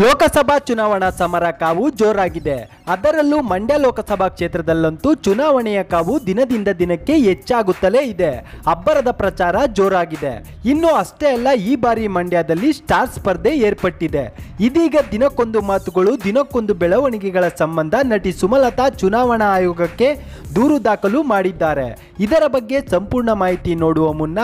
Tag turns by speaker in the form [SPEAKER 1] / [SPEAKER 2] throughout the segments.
[SPEAKER 1] ಲೋಕಸಭಾ ಚುನಾವಣಾ ಸಮರ ಕಾವು ಜೋರಾಗಿದೆ. ಅದರಲ್ಲೂ ಮಂಡ್ಯ ಲೋಕಸಭಾ ಕ್ಷೇತ್ರದಲ್ಲಂತೂ ಚುನಾವಣೆಯ ಕಾವು ದಿನದಿಂದ ದಿನಕ್ಕೆ ಹೆಚ್ಚಾಗುತ್ತಲೇ ಇದೆ. ಅಬ್ಬರದ ಪ್ರಚಾರ ಜೋರಾಗಿದೆ. ಇನ್ನು ಅಷ್ಟೇ ಅಲ್ಲ, ಈ ಬಾರಿ ಮಂಡ್ಯದಲ್ಲಿ ಸ್ಟಾರ್ ಸ್ಪರ್ಧೆ ಏರ್ಪಟ್ಟಿದೆ. ಇದೀಗ ದಿನಕ್ಕೊಂದು ಮಾತುಗಳು, ದಿನಕ್ಕೊಂದು ಬೆಳವಣಿಗೆಗಳ ಸಂಬಂಧ ನಟಿ ಸುಮಲತಾ ಚುನಾವಣಾ ಆಯೋಗಕ್ಕೆ ದೂರು ದಾಖಲು ಮಾಡಿದ್ದಾರೆ. ಇದರ ಬಗ್ಗೆ ಸಂಪೂರ್ಣ ಮಾಹಿತಿ ನೋಡುವ ಮುನ್ನ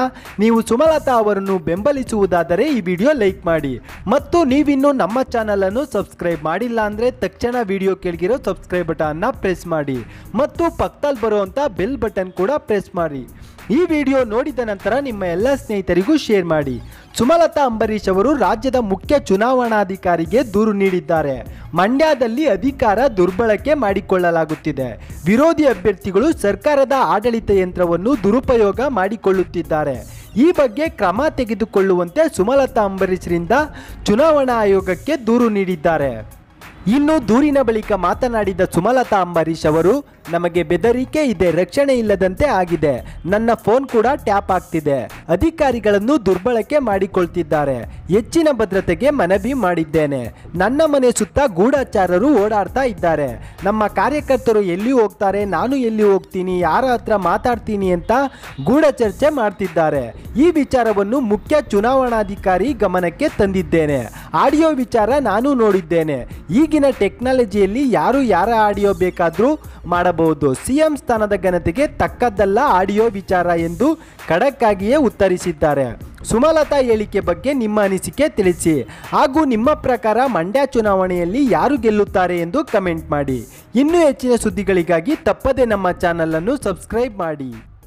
[SPEAKER 1] ನೀವು ಸುಮಲತಾ ಅವರನ್ನು ಬೆಂಬಲಿಸುವುದಾದರೆ ಈ ವಿಡಿಯೋ ಲೈಕ್ ಮಾಡಿ. ಮತ್ತು ನೀವಿನ್ನೂ ನಮ್ಮ ಅನ್ನು ಸಬ್ಸ್ಕ್ರೈಬ್ ಮಾಡಿಲ್ಲ ಅಂದ್ರೆ ತಕ್ಷಣ ವಿಡಿಯೋ ಕೆಳಗಿರೋ ಸಬ್ಸ್ಕ್ರೈಬ್ ಬಟನ್ನ ಪ್ರೆಸ್ ಮಾಡಿ. ಮತ್ತು ಪಕ್ಕದಲ್ಲಿ ಬರುವಂತ ಬೆಲ್ ಬಟನ್ ಕೂಡ ಪ್ರೆಸ್ ಮಾಡಿ. ಈ ವಿಡಿಯೋ ನೋಡಿದ ನಂತರ ನಿಮ್ಮ ಎಲ್ಲ ಸ್ನೇಹಿತರಿಗೂ ಶೇರ್ ಮಾಡಿ. ಸುಮಲತಾ ಅಂಬರೀಶ್ ಅವರು ರಾಜ್ಯದ ಮುಖ್ಯ ಚುನಾವಣಾಧಿಕಾರಿಗೆ ದೂರು ನೀಡಿದ್ದಾರೆ. ಮಂಡ್ಯದಲ್ಲಿ ಅಧಿಕಾರ ದುರ್ಬಳಕೆ ಮಾಡಿಕೊಳ್ಳಲಾಗುತ್ತಿದೆ. ವಿರೋಧಿ ಅಭ್ಯರ್ಥಿಗಳು ಸರ್ಕಾರದ ಆಡಳಿತ ಯಂತ್ರವನ್ನು ದುರುಪಯೋಗ ಮಾಡಿಕೊಳ್ಳುತ್ತಿದ್ದಾರೆ. ಈ ಬಗ್ಗೆ ಕ್ರಮ ತೆಗೆದುಕೊಳ್ಳುವಂತೆ ಸುಮಲತಾ ಅಂಬರೀಶ್ರಿಂದ ಚುನಾವಣಾ ಆಯೋಗಕ್ಕೆ ದೂರು ನೀಡಿದ್ದಾರೆ. ಇನ್ನು ದೂರಿನ ಬಳಿಕ ಮಾತನಾಡಿದ ಸುಮಲತಾ ಅಂಬರೀಶ್ ಅವರು, ನಮಗೆ ಬೆದರಿಕೆ ಇದೆ, ರಕ್ಷಣೆ ಇಲ್ಲದಂತೆ ಆಗಿದೆ. ನನ್ನ ಫೋನ್ ಕೂಡ ಟ್ಯಾಪ್ ಆಗ್ತಿದೆ. ಅಧಿಕಾರಿಗಳನ್ನು ದುರ್ಬಳಕೆ ಮಾಡಿಕೊಳ್ತಿದ್ದಾರೆ. ಹೆಚ್ಚಿನ ಭದ್ರತೆಗೆ ಮನವಿ ಮಾಡಿದ್ದೇನೆ. ನನ್ನ ಮನೆ ಸುತ್ತ ಗೂಢಾಚಾರರು ಓಡಾಡ್ತಾ ಇದ್ದಾರೆ. ನಮ್ಮ ಕಾರ್ಯಕರ್ತರು ಎಲ್ಲಿ ಹೋಗ್ತಾರೆ, ನಾನು ಎಲ್ಲಿ ಹೋಗ್ತೀನಿ, ಯಾರ ಹತ್ರ ಮಾತಾಡ್ತೀನಿ ಅಂತ ಗೂಢ ಚರ್ಚೆ ಮಾಡ್ತಿದ್ದಾರೆ. ಈ ವಿಚಾರವನ್ನು ಮುಖ್ಯ ಚುನಾವಣಾಧಿಕಾರಿ ಗಮನಕ್ಕೆ ತಂದಿದ್ದೇನೆ. ಆಡಿಯೋ ವಿಚಾರ ನಾನು ನೋಡಿದ್ದೇನೆ. ಈಗಿನ ಟೆಕ್ನಾಲಜಿಯಲ್ಲಿ ಯಾರು ಯಾರ ಆಡಿಯೋ ಬೇಕಾದರೂ ಮಾಡಬಹುದು. ಸಿಎಂ ಸ್ಥಾನದ ಘನತೆಗೆ ತಕ್ಕದ್ದಲ್ಲ ಆಡಿಯೋ ವಿಚಾರ ಎಂದು ಖಡಕ್ಕಾಗಿಯೇ ಉತ್ತರಿಸಿದ್ದಾರೆ. ಸುಮಲತಾ ಹೇಳಿಕೆ ಬಗ್ಗೆ ನಿಮ್ಮ ಅನಿಸಿಕೆ ತಿಳಿಸಿ. ಹಾಗೂ ನಿಮ್ಮ ಪ್ರಕಾರ ಮಂಡ್ಯ ಚುನಾವಣೆಯಲ್ಲಿ ಯಾರು ಗೆಲ್ಲುತ್ತಾರೆ ಎಂದು ಕಮೆಂಟ್ ಮಾಡಿ. ಇನ್ನೂ ಹೆಚ್ಚಿನ ಸುದ್ದಿಗಳಿಗಾಗಿ ತಪ್ಪದೆ ನಮ್ಮ ಚಾನಲನ್ನು ಸಬ್ಸ್ಕ್ರೈಬ್ ಮಾಡಿ.